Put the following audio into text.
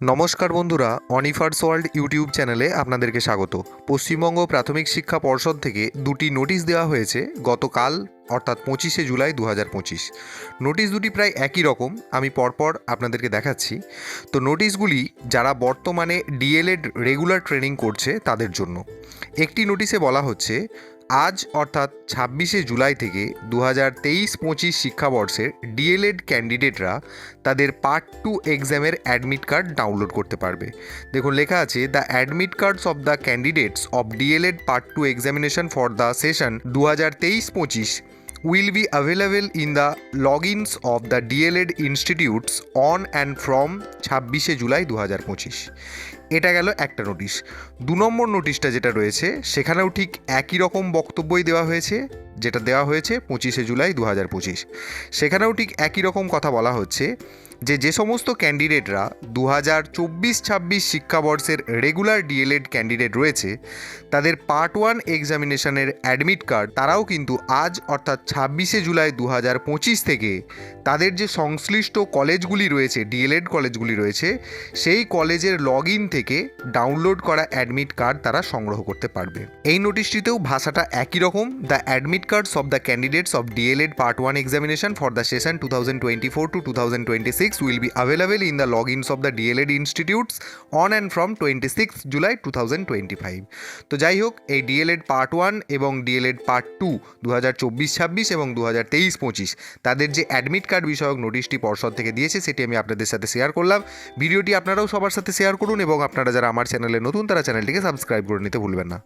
নমস্কার বন্ধুরা অনিফার্স world YouTube চ্যানেলে আপনাদেরকে স্বাগত। পশ্চিমবঙ্গ প্রাথমিক শিক্ষা পর্ষদ থেকে দুটি নোটিশ দেওয়া হয়েছে গতকাল, অর্থাৎ পঁচিশে জুলাই দু হাজার পঁচিশ। নোটিশ দুটি প্রায় একই রকম, আমি পরপর আপনাদেরকে দেখাচ্ছি। তো নোটিশগুলি যারা বর্তমানে ডিএলএড রেগুলার ট্রেনিং করছে তাদের জন্য। একটি নোটিশে বলা হচ্ছে আজ অর্থাৎ ছাব্বিশে জুলাই থেকে দু হাজার তেইশ পঁচিশ শিক্ষাবর্ষের ডিএলএড ক্যান্ডিডেটরা তাদের পার্ট টু এক্সামের অ্যাডমিট কার্ড ডাউনলোড করতে পারবে। দেখুন, লেখা আছে, the admit cards of the candidates of DElEd part two examination for the session দু হাজার তেইশ পঁচিশ will be available in the logins of the DLED institutes on and from ছাব্বিশে জুলাই দু হাজার পঁচিশ। এটা গেল একটা নোটিশ। দু নম্বর নোটিশটা যেটা রয়েছে, সেখানেও ঠিক একই রকম বক্তব্যই দেওয়া হয়েছে, যেটা দেওয়া হয়েছে পঁচিশে জুলাই দু হাজার পঁচিশ। সেখানেও ঠিক একই রকম কথা বলা হচ্ছে যে যে সমস্ত ক্যান্ডিডেটরা দু হাজার চব্বিশ ছাব্বিশ শিক্ষাবর্ষের রেগুলার ডিএলএড ক্যান্ডিডেট রয়েছে, তাদের পার্ট ওয়ান এক্সামিনেশনের অ্যাডমিট কার্ড তারাও কিন্তু আজ, অর্থাৎ ছাব্বিশে জুলাই দু হাজার পঁচিশ থেকে তাদের যে সংশ্লিষ্ট কলেজগুলি রয়েছে, ডিএলএড কলেজগুলি রয়েছে, সেই কলেজের লগ ইন থেকে ডাউনলোড করা অ্যাডমিট কার্ড তারা সংগ্রহ করতে পারবে। এই নোটিশটিতেও ভাষাটা একই রকম। The admit cards of the candidates of DElEd part one examination for the session two thousand twenty four to two thousand twenty six will be available in the log ins of the DElEd institutes on and from twenty six July two thousand twenty five তো যাই হোক, এই DElEd part one এবং DElEd part two দু হাজার চব্বিশ ছাব্বিশ এবং দু হাজার তেইশ পঁচিশ, তাদের যে অ্যাডমিট কার্ড বিষয়ক নোটিশটি পর্ষদ থেকে দিয়েছে, সেটি আমি আপনাদের সাথে শেয়ার করলাম। ভিডিওটি আপনারাও সবার সাথে শেয়ার করুন এবং আপনারা যারা আমার চ্যানেলে নতুন তারা চ্যানেলটিকে সাবস্ক্রাইব করে নিতে ভুলবেন না।